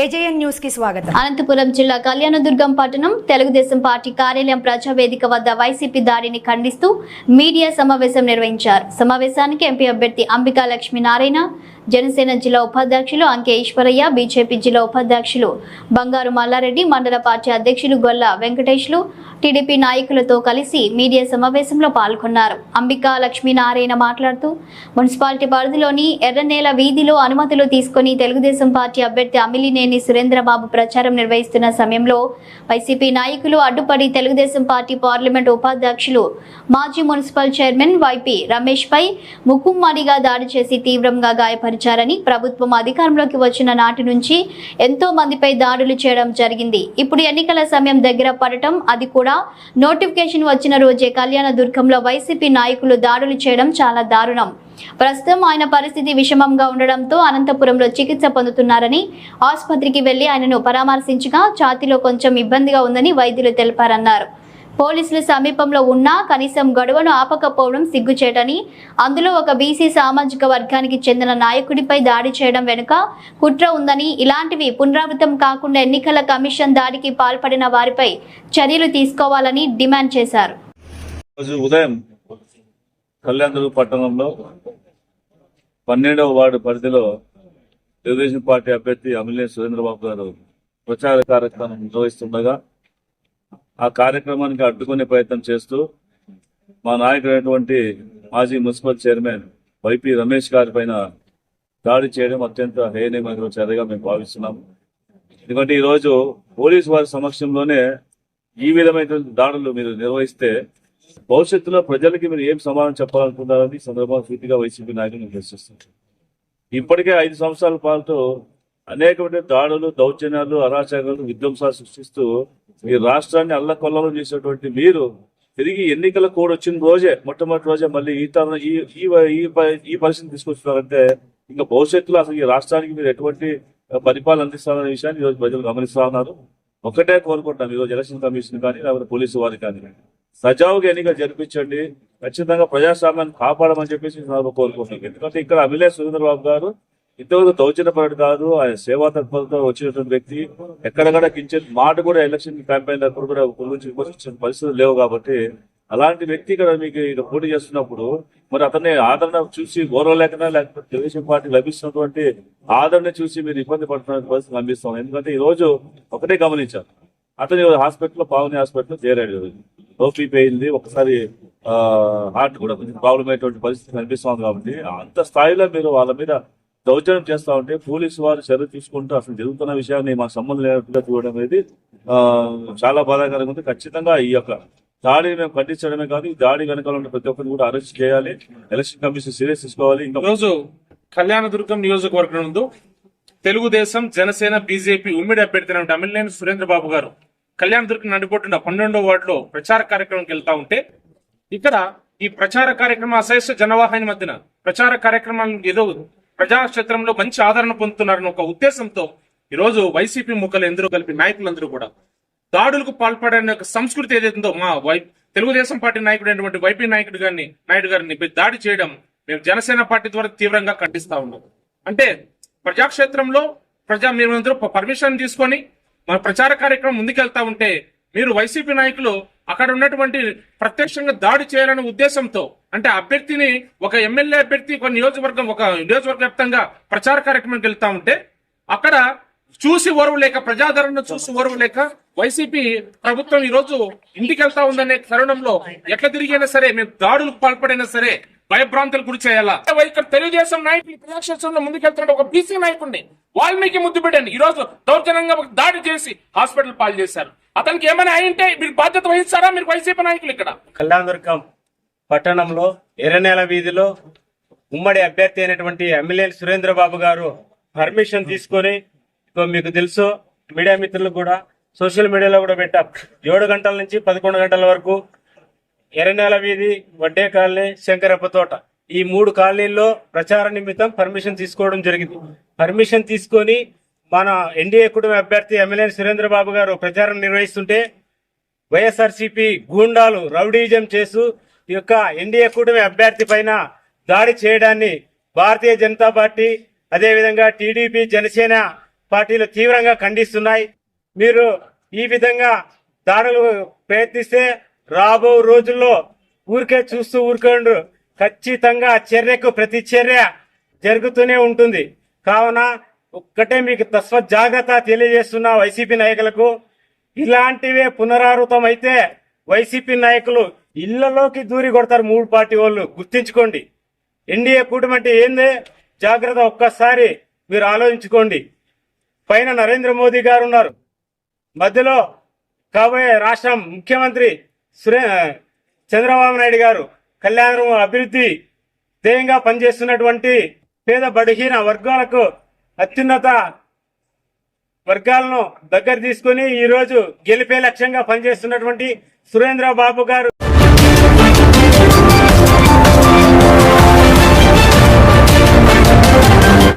AJN న్యూస్కి స్వాగతం. అనంతపురం జిల్లా కళ్యాణదుర్గం పట్టణం తెలుగుదేశం పార్టీ కార్యాలయం ప్రజావేదిక వద్ద వైసీపీ దాడిని ఖండిస్తూ మీడియా సమావేశం నిర్వహించారు. సమావేశానికి ఎంపీ అభ్యర్థి అంబికా లక్ష్మీనారాయణ జనసేన జిల్లా ఉపాధ్యక్షులు అంకె ఈశ్వరయ్య బీజేపీ జిల్లా ఉపాధ్యక్షులు బంగారు మల్లారెడ్డి మండల పార్టీ అధ్యక్షులు గొల్ల వెంకటేష్లు టీడీపీ నాయకులతో కలిసి మీడియా సమావేశంలో పాల్గొన్నారు. అంబికా లక్ష్మీనారాయణ మాట్లాడుతూ మున్సిపాలిటీ పరిధిలోని ఎర్రనేల వీధిలో అనుమతులు తీసుకుని తెలుగుదేశం పార్టీ అభ్యర్థి అమిలినేని సురేంద్రబాబు ప్రచారం నిర్వహిస్తున్న సమయంలో వైసీపీ నాయకులు అడ్డుపడి తెలుగుదేశం పార్టీ పార్లమెంట్ ఉపాధ్యక్షులు మాజీ మున్సిపల్ చైర్మన్ వైపీ రమేష్ పై ముక్కుమ్మడిగా దాడి చేసి తీవ్రంగా గాయపరిచారని ప్రభుత్వం అధికారంలోకి వచ్చిన నాటి నుంచి ఎంతో మందిపై దాడులు చేయడం జరిగింది. ఇప్పుడు ఎన్నికల సమయం దగ్గర పడటం అది కూడా నోటిఫికేషన్ వచ్చిన రోజే కళ్యాణ దుర్గంలో వైసీపీ నాయకులు దాడులు చేయడం చాలా దారుణం. ప్రస్తుతం ఆయన పరిస్థితి విషమంగా ఉండడంతో అనంతపురంలో చికిత్స పొందుతున్నారని ఆసుపత్రికి వెళ్ళి ఆయనను పరామర్శించగా ఛాతీలో కొంచెం ఇబ్బందిగా ఉందని వైద్యులు తెలిపారన్నారు. పోలీసులు సమీపంలో ఉన్నా కనీసం గడువును ఆపకపోవడం సిగ్గుచేటని అందులో ఒక బీసీ సామాజిక వర్గానికి చెందిన నాయకుడిపై దాడి చేయడం వెనుక కుట్ర ఉందని ఇలాంటివి పునరావృతం కాకుండా ఎన్నికల కమిషన్ దాడికి పాల్పడిన వారిపై చర్యలు తీసుకోవాలని డిమాండ్ చేశారు. ఉదయం కళ్యాణదుర్గ పట్టణంలో పన్నెండవ వార్డు పరిధిలో తెలుగుదేశం పార్టీ అభ్యర్థి అమిలే సురేంద్రబాబు గారు ప్రచార కార్యక్రమం నిర్వహిస్తుండగా ఆ కార్యక్రమానికి అడ్డుకునే ప్రయత్నం చేస్తూ మా నాయకుడైనటువంటి మాజీ మున్సిపల్ చైర్మన్ వైపీ రమేష్ గారి పైన దాడి చేయడం అత్యంత హేయనీయమైన చర్యగా మేము భావిస్తున్నాము ఎందుకంటే ఈరోజు పోలీసు వారి సమక్షంలోనే ఈ విధమైన దాడులు మీరు నిర్వహిస్తే భవిష్యత్తులో ప్రజలకి మీరు ఏం సమాధానం చెప్పాలనుకుంటారని సందర్భంగా పూర్తిగా వైసీపీ నాయకులు ప్రశ్నిస్తారు ఇప్పటికే ఐదు సంవత్సరాల పాటు అనేకమైన దాడులు దౌర్జన్యాలు అరాచకాలు విధ్వంసాలు సృష్టిస్తూ ఈ రాష్ట్రాన్ని అల్లకొల్లలో చేసేటువంటి మీరు తిరిగి ఎన్నికల కోడ్ వచ్చిన రోజే మొట్టమొదటి రోజే మళ్ళీ ఈ తరుణ ఈ ఈ ఈ పరిస్థితిని ఇంకా భవిష్యత్తులో అసలు ఈ రాష్ట్రానికి మీరు ఎటువంటి పరిపాలన అందిస్తారనే విషయాన్ని ఈరోజు ప్రజలు గమనిస్తా ఉన్నారు. ఒకటే కోరుకుంటున్నాం ఈరోజు ఎలక్షన్ కమిషన్ కానీ లేకపోతే పోలీసు వారి కానీ. సజావుగా ఎన్నికలు జరిపించండి ఖచ్చితంగా ప్రజాస్వామ్యాన్ని కాపాడమని చెప్పేసి ఈ కోరుకుంటున్నాం ఎందుకంటే ఇక్కడ అమిలే సురేంద్రబాబు గారు ఇంతవరకు దౌర్జన్యపరుడు కాదు ఆయన సేవా తత్పరతో వచ్చినటువంటి వ్యక్తి. ఎక్కడక్కడ కించిన మాట కూడా ఎలక్షన్ క్యాంపెయిన్ అప్పుడు కూడా గురించి విమర్శించిన పరిస్థితులు లేవు కాబట్టి అలాంటి వ్యక్తి ఇక్కడ మీకు ఇక్కడ పోటీ చేస్తున్నప్పుడు మరి అతన్ని ఆదరణ చూసి గౌరవలేకనా లేకపోతే తెలుగుదేశం పార్టీ లభిస్తున్నటువంటి ఆదరణ చూసి మీరు ఇబ్బంది పడుతున్న పరిస్థితి కనిపిస్తాం. ఎందుకంటే ఈ రోజు ఒకటే గమనించారు. అతని హాస్పిటల్లో పావని హాస్పిటల్లో చేరాడు. ఓపీపీ అయింది ఒకసారి హార్ట్ కూడా కొంచెం ప్రాబ్లం అయ్యేటువంటి పరిస్థితి కనిపిస్తుంది కాబట్టి అంత స్థాయిలో మీరు వాళ్ళ మీద దౌర్జన్యం చేస్తా ఉంటే పోలీసు వారు చర్య తీసుకుంటూ అసలు జరుగుతున్న విషయాన్ని మాకు సంబంధం లేనట్టుగా చూడడం అనేది చాలా బాధాకరంగా ఉంది. ఖచ్చితంగా ఈ యొక్క దాడిని మేము ఖండించడమే కాదు ఈ దాడి వెనకాల ఉన్న ప్రతి ఒక్కరిని కూడా అరెస్ట్ చేయాలి. ఎలక్షన్ కమిషన్ సీరియస్ తీసుకోవాలి. ఇంకా కళ్యాణ కళ్యాణదుర్గం నియోజకవర్గం నందు తెలుగుదేశం జనసేన బీజేపీ ఉమ్మడి అభ్యర్థి తమిళనేని సురేంద్ర బాబు గారు కళ్యాణదుర్గం నడిపోతున్న పన్నెండో వార్డులో ప్రచార కార్యక్రమంకి వెళ్తా ఉంటే ఇక్కడ ఈ ప్రచార కార్యక్రమం అశేష జనవాహిని మధ్యన ప్రచార కార్యక్రమాలను ఏదో ప్రజాక్షేత్రంలో మంచి ఆదరణ పొందుతున్నారన్న ఒక ఉద్దేశంతో ఈరోజు వైసీపీ ముక్కలు ఎందరో కలిపి నాయకులందరూ కూడా దాడులకు పాల్పడని ఒక సంస్కృతి ఏదైతుందో మా వై తెలుగుదేశం పార్టీ నాయకుడైనటువంటి వైపీ నాయకుడు గారిని నాయుడు గారిని దాడి చేయడం మేము జనసేన పార్టీ ద్వారా తీవ్రంగా ఖండిస్తా ఉన్నాం. అంటే ప్రజాక్షేత్రంలో ప్రజా మీరందరూ పర్మిషన్ తీసుకొని మన ప్రచార కార్యక్రమం ముందుకెళ్తా ఉంటే మీరు వైసీపీ నాయకులు అక్కడ ఉన్నటువంటి ప్రత్యక్షంగా దాడి చేయాలనే ఉద్దేశంతో అంటే అభ్యర్థిని ఒక ఎమ్మెల్యే అభ్యర్థి ఒక నియోజకవర్గం ఒక నియోజకవర్గ వ్యాప్తంగా ప్రచార కార్యక్రమానికి వెళ్తా ఉంటే అక్కడ చూసి ఓర్వు లేక ప్రజాదరణ చూసి ఓర్వు లేక వైసీపీ ప్రభుత్వం ఈ రోజు ఇంటికి వెళ్తా ఉందనే తరుణంలో ఎట్లా తిరిగైనా సరే మేము దాడులకు పాల్పడైనా సరే భయభ్రాంతులు గురి చేయాలా? ఇక్కడ తెలుగుదేశం నాయకులు ప్రజాక్షేత్రంలో ముందుకెళ్తున్న ఒక బీసీ నాయకుడిని వాల్మీకి ముద్దు పెట్టండి ఈ రోజు దౌర్జన్యంగా దాడి చేసి హాస్పిటల్ పాలు చేశారు. అతనికి ఏమైనా అయింటే మీరు బాధ్యత వహిస్తారా? మీరు వైసీపీ నాయకులు ఇక్కడ. కళ్యాణదుర్గం పట్టణంలో ఎర్రనేల వీధిలో ఉమ్మడి అభ్యర్థి అయినటువంటి ఎమ్మెల్యే సురేంద్రబాబు గారు పర్మిషన్ తీసుకొని ఇప్పుడు మీకు తెలుసు మీడియా మిత్రులు కూడా సోషల్ మీడియాలో కూడా పెట్టాం. ఏడు గంటల నుంచి పదకొండు గంటల వరకు ఎర్రనేల వీధి వడ్డే కాలనీ శంకరప్ప తోట. ఈ మూడు కాలనీల్లో ప్రచార నిమిత్తం పర్మిషన్ తీసుకోవడం జరిగింది. పర్మిషన్ తీసుకొని మన ఎన్డీఏ కుటుంబ అభ్యర్థి ఎమ్మెల్యే సురేంద్రబాబు గారు ప్రచారం నిర్వహిస్తుంటే వైఎస్ఆర్సీపీ గూండాలు రౌడీజం చేస్తూ ఈ యొక్క ఎన్డీఏ కూటమి అభ్యర్థి పైన దాడి చేయడాన్ని భారతీయ జనతా పార్టీ అదేవిధంగా టీడీపీ జనసేన పార్టీలు తీవ్రంగా ఖండిస్తున్నాయి. మీరు ఈ విధంగా దాడులు ప్రయత్నిస్తే రాబో రోజుల్లో ఊరికే చూస్తూ ఊరుకోండు. ఖచ్చితంగా చర్యకు ప్రతి చర్య జరుగుతూనే ఉంటుంది. కావున ఒక్కటే మీకు తస్వ జాగ్రత్త తెలియజేస్తున్న వైసీపీ నాయకులకు ఇలాంటివే పునరావృతం అయితే వైసీపీ నాయకులు ఇళ్ళలోకి దూరి కొడతారు మూడు పార్టీ వాళ్ళు. గుర్తించుకోండి. ఎన్డీఏ కూటమి అంటే ఏందే? జాగ్రత్త ఒక్కసారి మీరు ఆలోచించుకోండి. పైన నరేంద్ర మోదీ గారు ఉన్నారు. మధ్యలో కాబోయే రాష్ట్రం ముఖ్యమంత్రి సురే చంద్రబాబు నాయుడు గారు కళ్యాణం అభివృద్ధి ధ్యేయంగా పనిచేస్తున్నటువంటి పేద బడిహీన వర్గాలకు అత్యున్నత వర్గాలను దగ్గర తీసుకుని ఈ రోజు గెలిపే లక్ష్యంగా పనిచేస్తున్నటువంటి సురేంద్ర బాబు గారు.